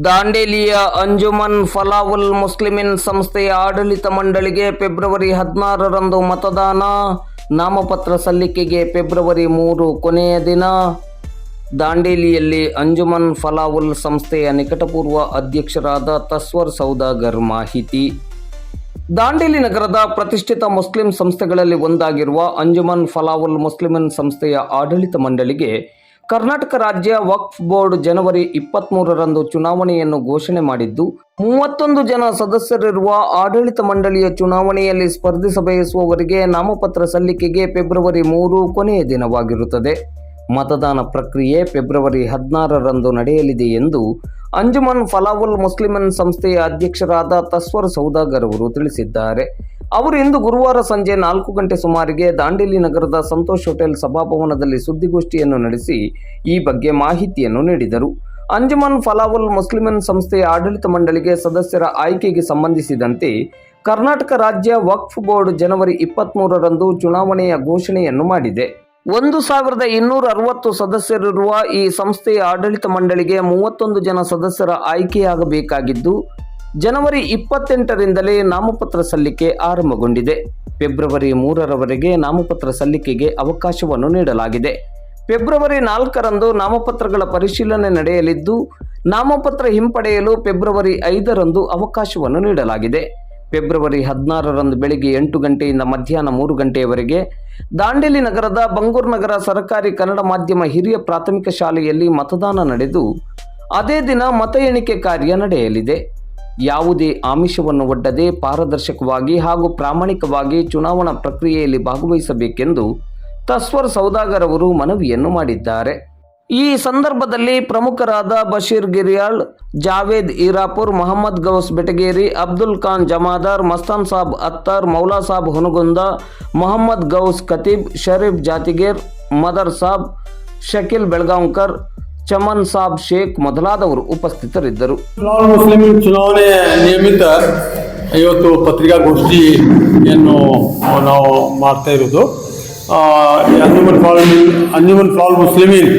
ದಾಂಡೇಲಿಯ ಅಂಜುಮನ್ ಫಲಾವುಲ್ ಮುಸ್ಲಿಮಿನ್ ಸಂಸ್ಥೆಯ ಆಡಳಿತ ಮಂಡಳಿಗೆ ಫೆಬ್ರವರಿ ಹದಿನಾರರಂದು ಮತದಾನ. ನಾಮಪತ್ರ ಸಲ್ಲಿಕೆಗೆ ಫೆಬ್ರವರಿ ಮೂರು ಕೊನೆಯ ದಿನ. ದಾಂಡೇಲಿಯಲ್ಲಿ ಅಂಜುಮನ್ ಫಲಾವುಲ್ ಸಂಸ್ಥೆಯ ನಿಕಟಪೂರ್ವ ಅಧ್ಯಕ್ಷರಾದ ತಸ್ವರ್ ಸೌದಾಗರ್ ಮಾಹಿತಿ. ದಾಂಡೇಲಿ ನಗರದ ಪ್ರತಿಷ್ಠಿತ ಮುಸ್ಲಿಂ ಸಂಸ್ಥೆಗಳಲ್ಲಿ ಒಂದಾಗಿರುವ ಅಂಜುಮನ್ ಫಲಾವುಲ್ ಮುಸ್ಲಿಮನ್ ಸಂಸ್ಥೆಯ ಆಡಳಿತ ಮಂಡಳಿಗೆ ಕರ್ನಾಟಕ ರಾಜ್ಯ ವಕ್ಫ್ ಬೋರ್ಡ್ ಜನವರಿ ಇಪ್ಪತ್ತ್ಮೂರರಂದು ಚುನಾವಣೆಯನ್ನು ಘೋಷಣೆ ಮಾಡಿದ್ದು, ಮೂವತ್ತೊಂದು ಜನ ಸದಸ್ಯರಿರುವ ಆಡಳಿತ ಮಂಡಳಿಯ ಚುನಾವಣೆಯಲ್ಲಿ ಸ್ಪರ್ಧಿಸಬಯಸುವವರಿಗೆ ನಾಮಪತ್ರ ಸಲ್ಲಿಕೆಗೆ ಫೆಬ್ರವರಿ ಮೂರು ಕೊನೆಯ ದಿನವಾಗಿರುತ್ತದೆ. ಮತದಾನ ಪ್ರಕ್ರಿಯೆ ಫೆಬ್ರವರಿ ಹದಿನಾರರಂದು ನಡೆಯಲಿದೆ ಎಂದು ಅಂಜುಮನ್ ಫಲಾವುಲ್ ಮುಸ್ಲಿಮನ್ ಸಂಸ್ಥೆಯ ಅಧ್ಯಕ್ಷರಾದ ತಸ್ವರ್ ಸೌದಾಗರ್ ಅವರು ತಿಳಿಸಿದ್ದಾರೆ. ಅವರು ಇಂದು ಗುರುವಾರ ಸಂಜೆ ನಾಲ್ಕು ಗಂಟೆ ಸುಮಾರಿಗೆ ದಾಂಡೇಲಿ ನಗರದ ಸಂತೋಷ್ ಹೋಟೆಲ್ ಸಭಾಭವನದಲ್ಲಿ ಸುದ್ದಿಗೋಷ್ಠಿಯನ್ನು ನಡೆಸಿ ಈ ಬಗ್ಗೆ ಮಾಹಿತಿಯನ್ನು ನೀಡಿದರು. ಅಂಜುಮನ್ ಫಲಾವಲ್ ಮುಸ್ಲಿಮನ್ ಸಂಸ್ಥೆಯ ಆಡಳಿತ ಮಂಡಳಿಗೆ ಸದಸ್ಯರ ಆಯ್ಕೆಗೆ ಸಂಬಂಧಿಸಿದಂತೆ ಕರ್ನಾಟಕ ರಾಜ್ಯ ವಕ್ಫ್ ಬೋರ್ಡ್ ಜನವರಿ ಇಪ್ಪತ್ತ್ಮೂರರಂದು ಚುನಾವಣೆಯ ಘೋಷಣೆಯನ್ನು ಮಾಡಿದೆ. ಒಂದು ಸಾವಿರದ ಇನ್ನೂರ ಅರವತ್ತು ಸದಸ್ಯರಿರುವ ಈ ಸಂಸ್ಥೆಯ ಆಡಳಿತ ಮಂಡಳಿಗೆ ಮೂವತ್ತೊಂದು ಜನ ಸದಸ್ಯರ ಆಯ್ಕೆಯಾಗಬೇಕಾಗಿದ್ದು ಜನವರಿ ಇಪ್ಪತ್ತೆಂಟರಿಂದಲೇ ನಾಮಪತ್ರ ಸಲ್ಲಿಕೆ ಆರಂಭಗೊಂಡಿದೆ. ಫೆಬ್ರವರಿ ಮೂರರವರೆಗೆ ನಾಮಪತ್ರ ಸಲ್ಲಿಕೆಗೆ ಅವಕಾಶವನ್ನು ನೀಡಲಾಗಿದೆ. ಫೆಬ್ರವರಿ ನಾಲ್ಕರಂದು ನಾಮಪತ್ರಗಳ ಪರಿಶೀಲನೆ ನಡೆಯಲಿದ್ದು, ನಾಮಪತ್ರ ಹಿಂಪಡೆಯಲು ಫೆಬ್ರವರಿ ಐದರಂದು ಅವಕಾಶವನ್ನು ನೀಡಲಾಗಿದೆ. ಫೆಬ್ರವರಿ ಹದಿನಾರರಂದು ಬೆಳಿಗ್ಗೆ ಎಂಟು ಗಂಟೆಯಿಂದ ಮಧ್ಯಾಹ್ನ ಮೂರು ಗಂಟೆಯವರೆಗೆ ದಾಂಡೇಲಿ ನಗರದ ಬಂಗೂರು ನಗರ ಸರ್ಕಾರಿ ಕನ್ನಡ ಮಾಧ್ಯಮ ಹಿರಿಯ ಪ್ರಾಥಮಿಕ ಶಾಲೆಯಲ್ಲಿ ಮತದಾನ ನಡೆದು, ಅದೇ ದಿನ ಮತ ಎಣಿಕೆ ಕಾರ್ಯ ನಡೆಯಲಿದೆ. ಯಾವುದೇ ಆಮಿಷವನ್ನು ಒಡ್ಡದೆ ಪಾರದರ್ಶಕವಾಗಿ ಹಾಗೂ ಪ್ರಾಮಾಣಿಕವಾಗಿ ಚುನಾವಣಾ ಪ್ರಕ್ರಿಯೆಯಲ್ಲಿ ಭಾಗವಹಿಸಬೇಕೆಂದು ತಸ್ವರ್ ಸೌದಾಗರ್ ಅವರು ಮನವಿಯನ್ನು ಮಾಡಿದ್ದಾರೆ. ಈ ಸಂದರ್ಭದಲ್ಲಿ ಪ್ರಮುಖರಾದ ಬಶೀರ್ ಗಿರಿಯಾಳ್, ಜಾವೇದ್ ಈರಾಪುರ್, ಮೊಹಮ್ಮದ್ ಗೌಸ್ ಬೆಟಗೇರಿ, ಅಬ್ದುಲ್ ಖಾನ್ ಜಮಾದಾರ್, ಮಸ್ತಾನ್ ಸಾಬ್ ಅತ್ತಾರ್, ಮೌಲಾ ಸಾಬ್ ಹುನಗುಂದ, ಮೊಹಮ್ಮದ್ ಗೌಸ್ ಖತೀಬ್, ಶರೀಫ್ ಜಾತಿಗೇರ್, ಮದರ್ ಸಾಬ್, ಶಕೀಲ್ ಬೆಳಗಾಂವ್ಕರ್ ಚಮನ್ ಸಾಬ್ ಶೇಖ್ ಮೊದಲಾದವರು ಉಪಸ್ಥಿತರಿದ್ದರು. ಮುಸ್ಲಿಂ ಚುನಾವಣೆ ನಿಯಮಿತ ಇವತ್ತು ಪತ್ರಿಕಾಗೋಷ್ಠಿಯನ್ನು ನಾವು ಮಾಡ್ತಾ ಇರೋದು. ಅಂಜುಮನ್ ಫಾಲ್ ಅಂಜುಮನ್ ಫಾಲ್ ಮುಸ್ಲಿಮೀನ್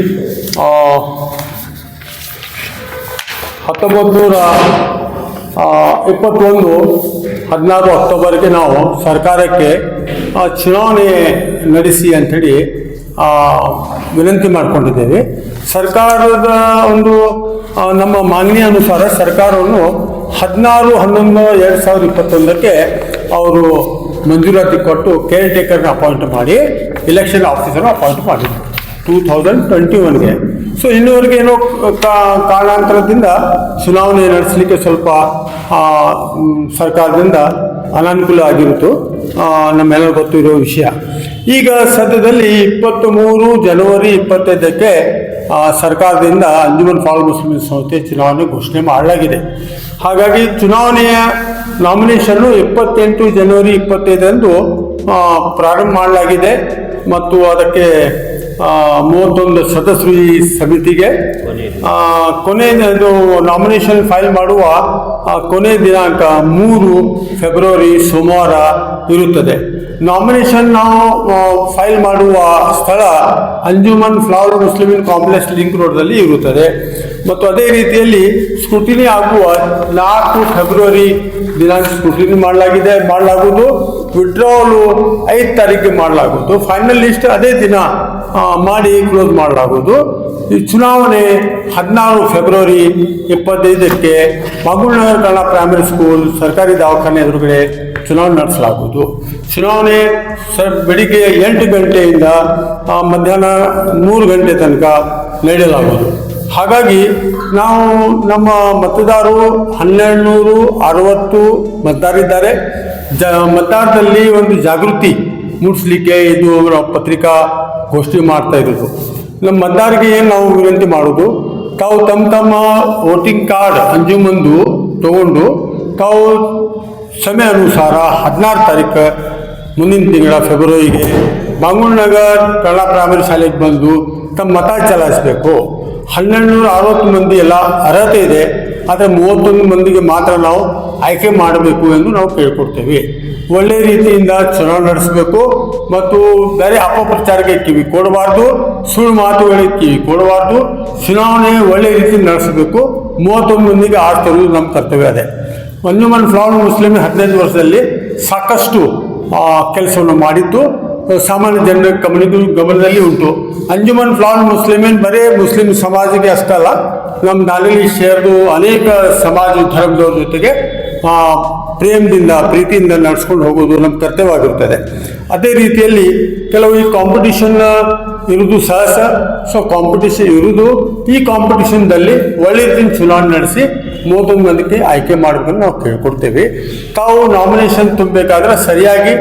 ಹತ್ತೊಂಬತ್ತು ನೂರ ಇಪ್ಪತ್ತೊಂದು, ಹದಿನಾರು ಅಕ್ಟೋಬರ್ಗೆ ನಾವು ಸರ್ಕಾರಕ್ಕೆ ಚುನಾವಣೆ ನಡೆಸಿ ಅಂಥೇಳಿ ವಿನಂತಿ ಮಾಡಿಕೊಂಡಿದ್ದೇವೆ. ಸರ್ಕಾರದ ಒಂದು ನಮ್ಮ ಮಾನ್ಯ ಅನುಸಾರ ಸರ್ಕಾರವನ್ನು ಹದಿನಾರು, ಹನ್ನೊಂದು, ಎರಡು ಸಾವಿರದ ಇಪ್ಪತ್ತೊಂದಕ್ಕೆ ಅವರು ಮಂಜೂರಾತಿ ಕೊಟ್ಟು ಕೇರ್ ಟೇಕರ್ನ ಅಪಾಯಿಂಟ್ ಮಾಡಿ ಇಲೆಕ್ಷನ್ ಆಫೀಸರ್ನ ಅಪಾಯಿಂಟ್ ಮಾಡಿದ್ರು. ಟೂ ತೌಸಂಡ್ ಟ್ವೆಂಟಿ ಒನ್ಗೆ ಸೊ ಇನ್ನೂವರೆಗೆ ಏನೋ ಕಾರಣಾಂತರದಿಂದ ಚುನಾವಣೆ ನಡೆಸಲಿಕ್ಕೆ ಸ್ವಲ್ಪ ಸರ್ಕಾರದಿಂದ ಅನಾನುಕೂಲ ಆಗಿರುತ್ತು. ನಮ್ಮೆಲ್ಲರೂ ಗೊತ್ತಿರೋ ವಿಷಯ. ಈಗ ಸದ್ಯದಲ್ಲಿ ಇಪ್ಪತ್ತ್ ಮೂರು ಜನವರಿ ಇಪ್ಪತ್ತೈದಕ್ಕೆ ಸರ್ಕಾರದಿಂದ ಅಂಜುಮನ್ ಫಾಲ್ ಮುಸ್ಲಿಂ ಸಂಸ್ಥೆ ಚುನಾವಣೆ ಘೋಷಣೆ ಮಾಡಲಾಗಿದೆ. ಹಾಗಾಗಿ ಚುನಾವಣೆಯ ನಾಮಿನೇಷನ್ನು ಇಪ್ಪತ್ತೆಂಟು ಜನವರಿ ಇಪ್ಪತ್ತೈದರಂದು ಪ್ರಾರಂಭ ಮಾಡಲಾಗಿದೆ. ಮತ್ತು ಅದಕ್ಕೆ ಮೂವತ್ತೊಂದು ಸದಸ್ಯರು ಈ ಸಮಿತಿಗೆ ಕೊನೆ ನಾಮಿನೇಷನ್ ಫೈಲ್ ಮಾಡುವ ಕೊನೆ ದಿನಾಂಕ ಮೂರು ಫೆಬ್ರವರಿ ಸೋಮವಾರ ಇರುತ್ತದೆ. ನಾಮಿನೇಷನ್ ನಾವು ಫೈಲ್ ಮಾಡುವ ಸ್ಥಳ Anjuman flower Muslimeen complex link ರೋಡ್ನಲ್ಲಿ ಇರುತ್ತದೆ. ಮತ್ತು ಅದೇ ರೀತಿಯಲ್ಲಿ ಸ್ಕ್ರೂಟಿನಿ ಆಗುವ ನಾಲ್ಕು ಫೆಬ್ರವರಿ ದಿನಾಂಕ ಸ್ಕ್ರೂಟಿನಿ ಮಾಡಲಾಗಿದೆ. ಮಾಡಲಾಗುವುದು. ವಿಡ್ರಾವಲು ಐದು ತಾರೀಕಿಗೆ ಮಾಡಲಾಗುವುದು. ಫೈನಲ್ ಲಿಸ್ಟ್ ಅದೇ ದಿನ ಮಾಡಿ ಕ್ಲೋಸ್ ಮಾಡಲಾಗುವುದು. ಈ ಚುನಾವಣೆ ಹದಿನಾರು ಫೆಬ್ರವರಿ ಇಪ್ಪತ್ತೈದಕ್ಕೆ ಮಗುಳ್ನಗರ್ ಕನ್ನಡ ಪ್ರೈಮರಿ ಸ್ಕೂಲ್ ಸರ್ಕಾರಿ ದವಾಖಾನೆ ಎದುರುಗಡೆ ಚುನಾವಣೆ ನಡೆಸಲಾಗುವುದು. ಚುನಾವಣೆ ಸರ್ ಬೆಳಿಗ್ಗೆ ಎಂಟು ಗಂಟೆಯಿಂದ ಮಧ್ಯಾಹ್ನ ಮೂರು ಗಂಟೆ ತನಕ ನಡೆಯಲಾಗುವುದು. ಹಾಗಾಗಿ ನಾವು ನಮ್ಮ ಮತದಾರರು ಹನ್ನೆರಡು ನೂರು ಅರವತ್ತು ಮತದಾರಿದ್ದಾರೆ ಜ ಮತದಾರದಲ್ಲಿ ಒಂದು ಜಾಗೃತಿ ಮೂಡಿಸ್ಲಿಕ್ಕೆ ಇದು ಅವರ ಪತ್ರಿಕಾ ಗೋಷ್ಠಿ ಮಾಡ್ತಾ ಇರೋದು. ನಮ್ಮ ಮತದಾರರಿಗೆ ಏನು ನಾವು ವಿನಂತಿ ಮಾಡೋದು? ತಾವು ತಮ್ಮ ತಮ್ಮ ವೋಟಿಂಗ್ ಕಾರ್ಡ್ ಅಂಜುಮಂದು ತಗೊಂಡು ತಾವು ಸಮಯ ಅನುಸಾರ ಹದಿನಾರು ತಾರೀಕು ಮುಂದಿನ ತಿಂಗಳ ಫೆಬ್ರವರಿಗೆ ನಗರ್ ಕನ್ನಡ ಪ್ರೈಮರಿ ಶಾಲೆಗೆ ಬಂದು ತಮ್ಮ ಮತ ಚಲಾಯಿಸಬೇಕು. ಹನ್ನೆರಡು ನೂರ ಅರವತ್ತು ಮಂದಿ ಎಲ್ಲ ಅರ್ಹತೆ ಇದೆ. ಆದರೆ ಮೂವತ್ತೊಂದು ಮಂದಿಗೆ ಮಾತ್ರ ನಾವು ಆಯ್ಕೆ ಮಾಡಬೇಕು ಎಂದು ನಾವು ಕೇಳ್ಕೊಡ್ತೇವೆ. ಒಳ್ಳೆ ರೀತಿಯಿಂದ ಚುನಾವಣೆ ನಡೆಸಬೇಕು ಮತ್ತು ಬೇರೆ ಅಪಪ್ರಚಾರಕ್ಕೆ ಕಿವಿ ಕೊಡಬಾರ್ದು, ಸುಳ್ಳು ಮಾತುಗಳಿಗೆ ಕಿವಿ ಕೊಡಬಾರ್ದು, ಚುನಾವಣೆ ಒಳ್ಳೆ ರೀತಿ ನಡೆಸಬೇಕು. ಮೂವತ್ತೊಂದು ಮಂದಿಗೆ ಆಡ್ತಿರೋದು ನಮ್ಮ ಕರ್ತವ್ಯ ಅದೇ. ಅಂಜುಮನ್ ಫ್ಲಾವರ್ ಮುಸ್ಲಿಮ್ ಹದಿನೈದು ವರ್ಷದಲ್ಲಿ ಸಾಕಷ್ಟು ಕೆಲಸವನ್ನು ಮಾಡಿದ್ದು ಸಾಮಾನ್ಯ ಜನರ ಗಮನಿಗೂ ಗಮನದಲ್ಲಿ ಉಂಟು. ಅಂಜುಮನ್ ಫ್ಲಾನ್ ಮುಸ್ಲಿಮನ್ ಬರೇ ಮುಸ್ಲಿಂ ಸಮಾಜಕ್ಕೆ ಅಷ್ಟಲ್ಲ ನಮ್ಮ ನಾಲಿಗೆ ಸೇರಿದು ಅನೇಕ ಸಮಾಜ ಧರ್ಮದವ್ರ ಜೊತೆಗೆ ಪ್ರೇಮದಿಂದ, ಪ್ರೀತಿಯಿಂದ ನಡೆಸ್ಕೊಂಡು ಹೋಗೋದು ನಮ್ಮ ಕರ್ತವ್ಯವಾಗಿರ್ತದೆ. ಅದೇ ರೀತಿಯಲ್ಲಿ ಕೆಲವು ಈ ಕಾಂಪಿಟಿಷನ್ ಇರುವುದು ಸಹಸ. ಸೊ ಕಾಂಪಿಟಿಷನ್ ಇರುವುದು ಈ ಕಾಂಪಿಟಿಷನ್ದಲ್ಲಿ ಒಳ್ಳೆಯ ರೀತಿಯ ಚುನಾವಣೆ ನಡೆಸಿ ಮೂವತ್ತೊಂದು ಮಂದಿಗೆ ಆಯ್ಕೆ ಮಾಡೋದನ್ನು ನಾವು ಕೇಳ್ಕೊಡ್ತೇವೆ. ತಾವು ನಾಮಿನೇಷನ್ ತುಂಬಬೇಕಾದ್ರೆ ಸರಿಯಾಗಿ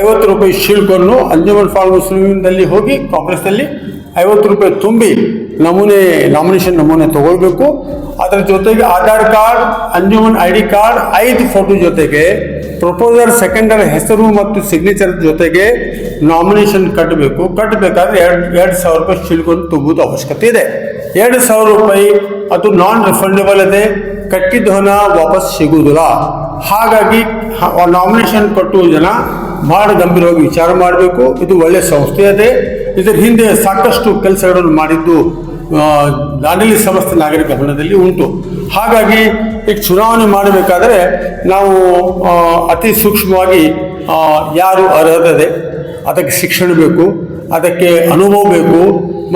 ಐವತ್ತು ರೂಪಾಯಿ ಶುಲ್ಕವನ್ನು ಅಂಜುಮನ್ ಫಾಲ್ ಮುಸ್ಲಿಮ್ದಲ್ಲಿ ಹೋಗಿ, ಕಾಂಗ್ರೆಸ್ನಲ್ಲಿ ಐವತ್ತು ರೂಪಾಯಿ ತುಂಬಿ ನಮೂನೆ ನಾಮಿನೇಷನ್ ನಮೂನೆ ತಗೊಳ್ಬೇಕು. ಅದರ ಜೊತೆಗೆ Aadhaar card, Anjuman I D card, ಐದು ಫೋಟೋ ಜೊತೆಗೆ ಪ್ರಪೋಸರ್ ಸೆಕೆಂಡರ್ ಹೆಸರು ಮತ್ತು ಸಿಗ್ನೇಚರ್ ಜೊತೆಗೆ ನಾಮಿನೇಷನ್ ಕಟ್ಟಬೇಕು. ಕಟ್ಟಬೇಕಾದ್ರೆ ಎರಡು ಎರಡು ಸಾವಿರ ರೂಪಾಯಿ ಶುಲ್ಕವನ್ನು ತುಂಬುವುದು ಅವಶ್ಯಕತೆ ಇದೆ. ಎರಡು ಸಾವಿರ ರೂಪಾಯಿ, ಅದು ನಾನ್ ರಿಫಂಡೇಬಲ್ ಇದೆ ಕಟ್ಟಿದ ಹಣ ವಾಪಸ್ ಸಿಗುವುದಿಲ್ಲ. ಹಾಗಾಗಿ ನಾಮಿನೇಷನ್ ಕೊಟ್ಟು ಜನ ಭಾಳ ಗಂಭೀರವಾಗಿ ವಿಚಾರ ಮಾಡಬೇಕು. ಇದು ಒಳ್ಳೆಯ ಸಂಸ್ಥೆ ಅದೇ. ಇದರ ಹಿಂದೆ ಸಾಕಷ್ಟು ಕೆಲಸಗಳನ್ನು ಮಾಡಿದ್ದು ದಾಂಡೇಲಿ ಸಮಸ್ತ ನಾಗರಿಕ ಭವನದಲ್ಲಿ ಉಂಟು. ಹಾಗಾಗಿ ಈಗ ಚುನಾವಣೆ ಮಾಡಬೇಕಾದ್ರೆ ನಾವು ಅತಿ ಸೂಕ್ಷ್ಮವಾಗಿ ಯಾರು ಅರ್ಹತೆ ಅದಕ್ಕೆ ಶಿಕ್ಷಣ ಬೇಕು, ಅದಕ್ಕೆ ಅನುಭವ ಬೇಕು,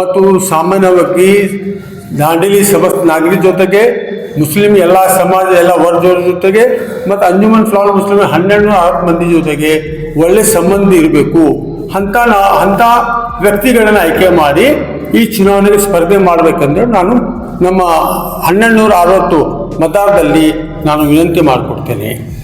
ಮತ್ತು ಸಾಮಾನ್ಯವಾಗಿ ದಾಂಡೇಲಿ ಸಮಸ್ತ ನಾಗರಿಕ ಜೊತೆಗೆ ಮುಸ್ಲಿಂ ಎಲ್ಲ ಸಮಾಜ ಎಲ್ಲ ವರ್ಗದವ್ರ ಜೊತೆಗೆ ಮತ್ತು ಅಂಜುಮನ್ ಫ್ಲಾಲ್ ಮುಸ್ಲಿಂ ಹನ್ನೆರಡು ಆರು ಮಂದಿ ಜೊತೆಗೆ ಒಳ್ಳೆ ಸಂಬಂಧ ಇರಬೇಕು. ಅಂತ ನಾ- ಅಂಥ ವ್ಯಕ್ತಿಗಳನ್ನು ಆಯ್ಕೆ ಮಾಡಿ ಈ ಚುನಾವಣೆಗೆ ಸ್ಪರ್ಧೆ ಮಾಡಬೇಕಂದ್ರೆ ನಾನು ನಮ್ಮ ಹನ್ನೆರಡು ನೂರ ಅರವತ್ತು ಮತದಾರದಲ್ಲಿ ನಾನು ವಿನಂತಿ ಮಾಡಿಕೊಡ್ತೇನೆ.